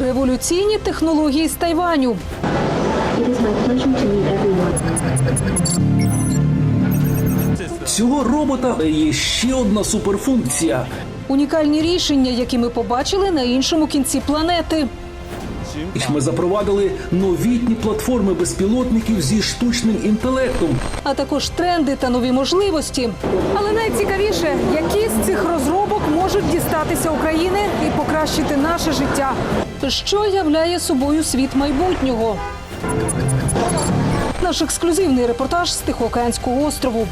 Революційні технології з Тайваню. Цього робота є ще одна суперфункція. Унікальні рішення, які ми побачили на іншому кінці планети. Ми запровадили новітні платформи безпілотників зі штучним інтелектом. а також тренди та нові можливості. Але найцікавіше, які з цих розробок можуть дістатися України і покращити наше життя. Що являє собою світ майбутнього? Наш ексклюзивний репортаж з Тихоокеанського острову.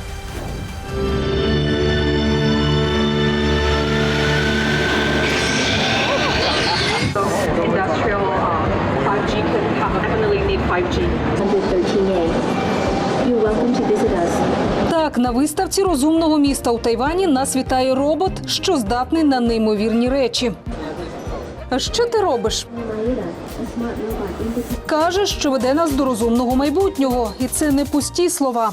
5G. You're welcome to visit us. Так, на виставці розумного міста у Тайвані нас вітає робот, що здатний на неймовірні речі. Що ти робиш? Каже, що веде нас до розумного майбутнього, і це не пусті слова.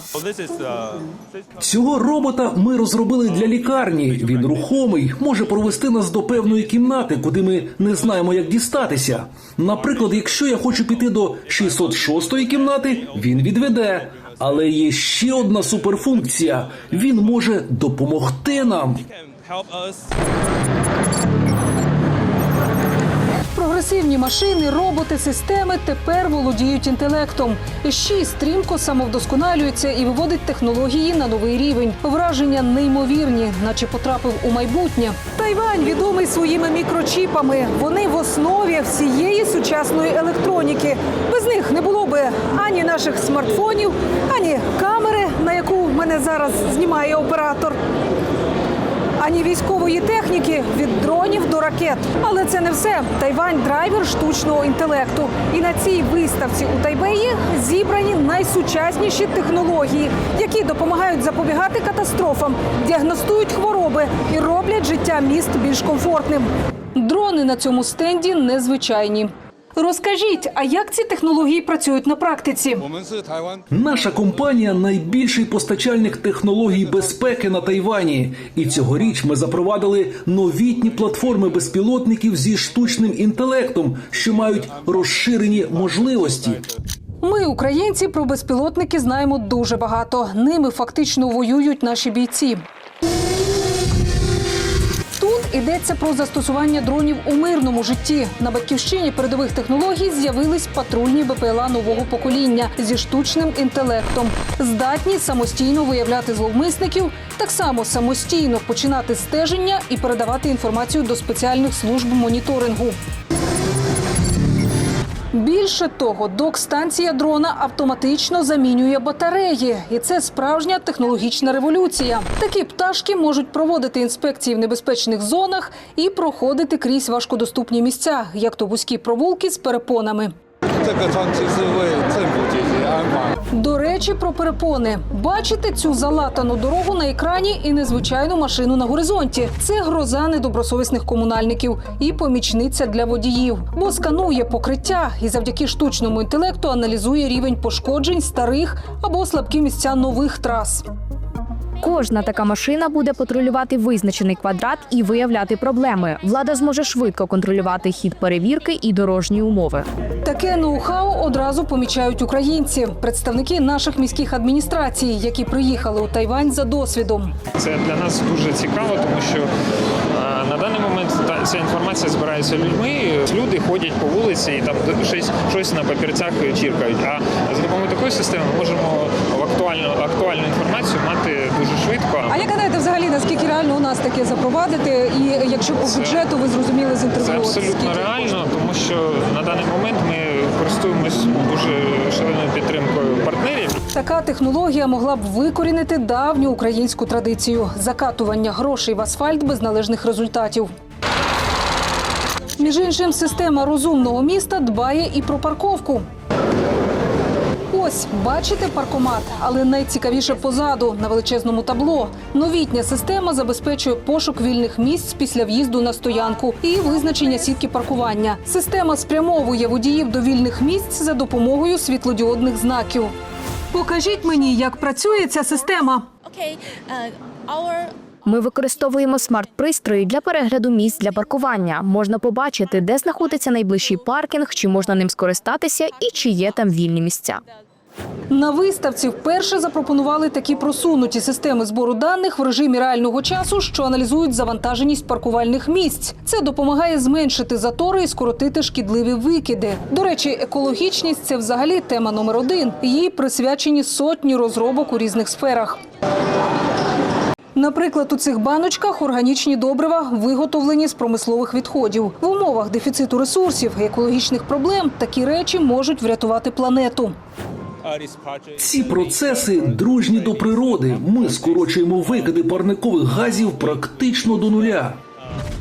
Цього робота ми розробили для лікарні. Він рухомий, може провести нас до певної кімнати, куди ми не знаємо, як дістатися. Наприклад, якщо я хочу піти до 606-ї кімнати, він відведе. Але є ще одна суперфункція. Він може допомогти нам. Прогресивні машини, роботи, системи тепер володіють інтелектом. Ще й стрімко самовдосконалюються і виводить технології на новий рівень. Враження неймовірні, наче потрапив у майбутнє. Тайвань відомий своїми мікрочіпами. Вони в основі всієї сучасної електроніки. Без них не було би ані наших смартфонів, ані камери, на яку мене зараз знімає оператор ані військової техніки від дронів до ракет. Але це не все. Тайвань драйвер штучного інтелекту. І на цій виставці у Тайбеї зібрані найсучасніші технології, які допомагають запобігати катастрофам, діагностують хвороби і роблять життя міст більш комфортним. Дрони на цьому стенді незвичайні. Розкажіть, а як ці технології працюють на практиці? Наша компанія найбільший постачальник технологій безпеки на Тайвані, і цьогоріч ми запровадили новітні платформи безпілотників зі штучним інтелектом, що мають розширені можливості. Ми, українці, про безпілотники знаємо дуже багато. Ними фактично воюють наші бійці. Йдеться про застосування дронів у мирному житті. На батьківщині передових технологій з'явились патрульні БПЛА нового покоління зі штучним інтелектом, здатні самостійно виявляти зловмисників, так само самостійно починати стеження і передавати інформацію до спеціальних служб моніторингу. Більше того, док-станція дрона автоматично замінює батареї, і це справжня технологічна революція. Такі пташки можуть проводити інспекції в небезпечних зонах і проходити крізь важкодоступні місця, як то вузькі провулки з перепонами. 这 до речі, про перепони бачите цю залатану дорогу на екрані і незвичайну машину на горизонті. Це гроза недобросовісних комунальників і помічниця для водіїв, бо сканує покриття і завдяки штучному інтелекту аналізує рівень пошкоджень старих або слабкі місця нових трас. Кожна така машина буде патрулювати визначений квадрат і виявляти проблеми. Влада зможе швидко контролювати хід перевірки і дорожні умови. Таке ноу-хау одразу помічають українці, представники наших міських адміністрацій, які приїхали у Тайвань за досвідом. Це для нас дуже цікаво, тому що е, на даний момент ця інформація збирається людьми. Люди ходять по вулиці і там щось, щось на папірцях чіркають. А за допомогою такої системи ми можемо актуальну актуальну інформацію мати дуже швидко. Наскільки реально у нас таке запровадити? І якщо по бюджету ви зрозуміли з інтерв'ю, Це абсолютно реально, тому що на даний момент ми користуємось дуже шаленою підтримкою партнерів. Така технологія могла б викорінити давню українську традицію закатування грошей в асфальт без належних результатів. Між іншим, система розумного міста дбає і про парковку. Ось бачите паркомат, але найцікавіше позаду на величезному табло. Новітня система забезпечує пошук вільних місць після в'їзду на стоянку і визначення сітки паркування. Система спрямовує водіїв до вільних місць за допомогою світлодіодних знаків. Покажіть мені, як працює ця система. Uh, Ми використовуємо смарт-пристрої для перегляду місць для паркування. Можна побачити, де знаходиться найближчий паркінг, чи можна ним скористатися і чи є там вільні місця. На виставці вперше запропонували такі просунуті системи збору даних в режимі реального часу, що аналізують завантаженість паркувальних місць. Це допомагає зменшити затори і скоротити шкідливі викиди. До речі, екологічність це взагалі тема номер один. Їй присвячені сотні розробок у різних сферах. Наприклад, у цих баночках органічні добрива виготовлені з промислових відходів. В умовах дефіциту ресурсів і екологічних проблем такі речі можуть врятувати планету. Ці процеси дружні до природи. Ми скорочуємо викиди парникових газів практично до нуля.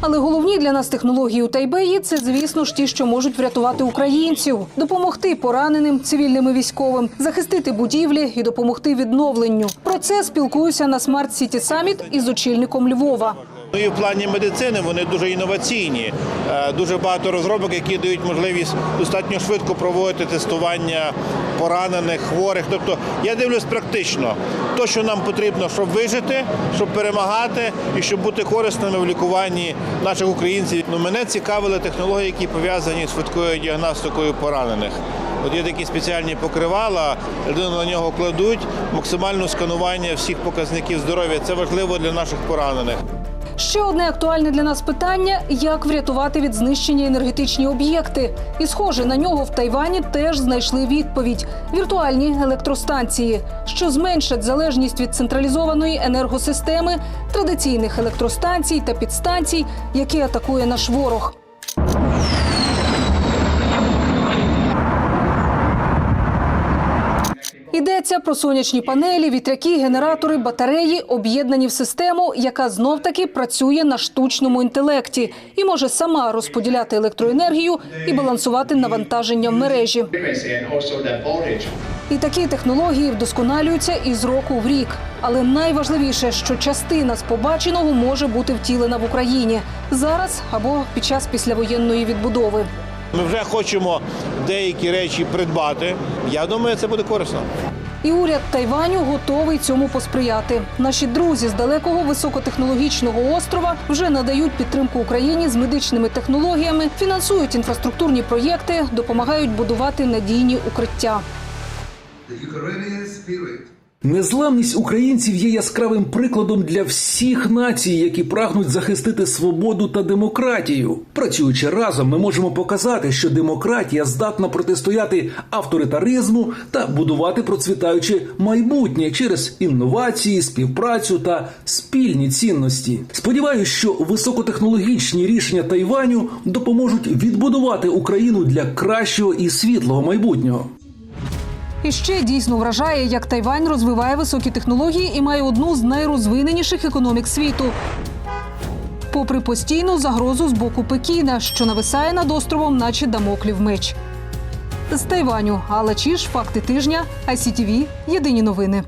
Але головні для нас технології у Тайбеї це, звісно ж, ті, що можуть врятувати українців, допомогти пораненим цивільним і військовим, захистити будівлі і допомогти відновленню. Про це спілкуюся на Smart City Summit із очільником Львова. Ну і в плані медицини вони дуже інноваційні. Е, Дуже багато розробок, які дають можливість достатньо швидко проводити тестування поранених, хворих. Тобто я дивлюсь практично то, що нам потрібно, щоб вижити, щоб перемагати і щоб бути корисними в лікуванні наших українців. Ну мене цікавили технології, які пов'язані з швидкою діагностикою поранених. От є такі спеціальні покривала, людину на нього кладуть, максимальне сканування всіх показників здоров'я. Це важливо для наших поранених. Ще одне актуальне для нас питання: як врятувати від знищення енергетичні об'єкти. І схоже, на нього в Тайвані теж знайшли відповідь: віртуальні електростанції, що зменшать залежність від централізованої енергосистеми, традиційних електростанцій та підстанцій, які атакує наш ворог. Йдеться про сонячні панелі, вітряки, генератори, батареї, об'єднані в систему, яка знов таки працює на штучному інтелекті і може сама розподіляти електроенергію і балансувати навантаження в мережі. І такі технології вдосконалюються із року в рік. Але найважливіше, що частина з побаченого може бути втілена в Україні зараз або під час післявоєнної відбудови. Ми вже хочемо деякі речі придбати. Я думаю, це буде корисно. І уряд Тайваню готовий цьому посприяти. Наші друзі з далекого високотехнологічного острова вже надають підтримку Україні з медичними технологіями, фінансують інфраструктурні проєкти, допомагають будувати надійні укриття. Незламність українців є яскравим прикладом для всіх націй, які прагнуть захистити свободу та демократію. Працюючи разом, ми можемо показати, що демократія здатна протистояти авторитаризму та будувати процвітаюче майбутнє через інновації, співпрацю та спільні цінності. Сподіваюсь, що високотехнологічні рішення Тайваню допоможуть відбудувати Україну для кращого і світлого майбутнього. І ще дійсно вражає, як Тайвань розвиває високі технології і має одну з найрозвиненіших економік світу. Попри постійну загрозу з боку Пекіна, що нависає над островом, наче дамоклів меч. З Тайваню Алла Чіш, факти тижня, ICTV, Єдині новини.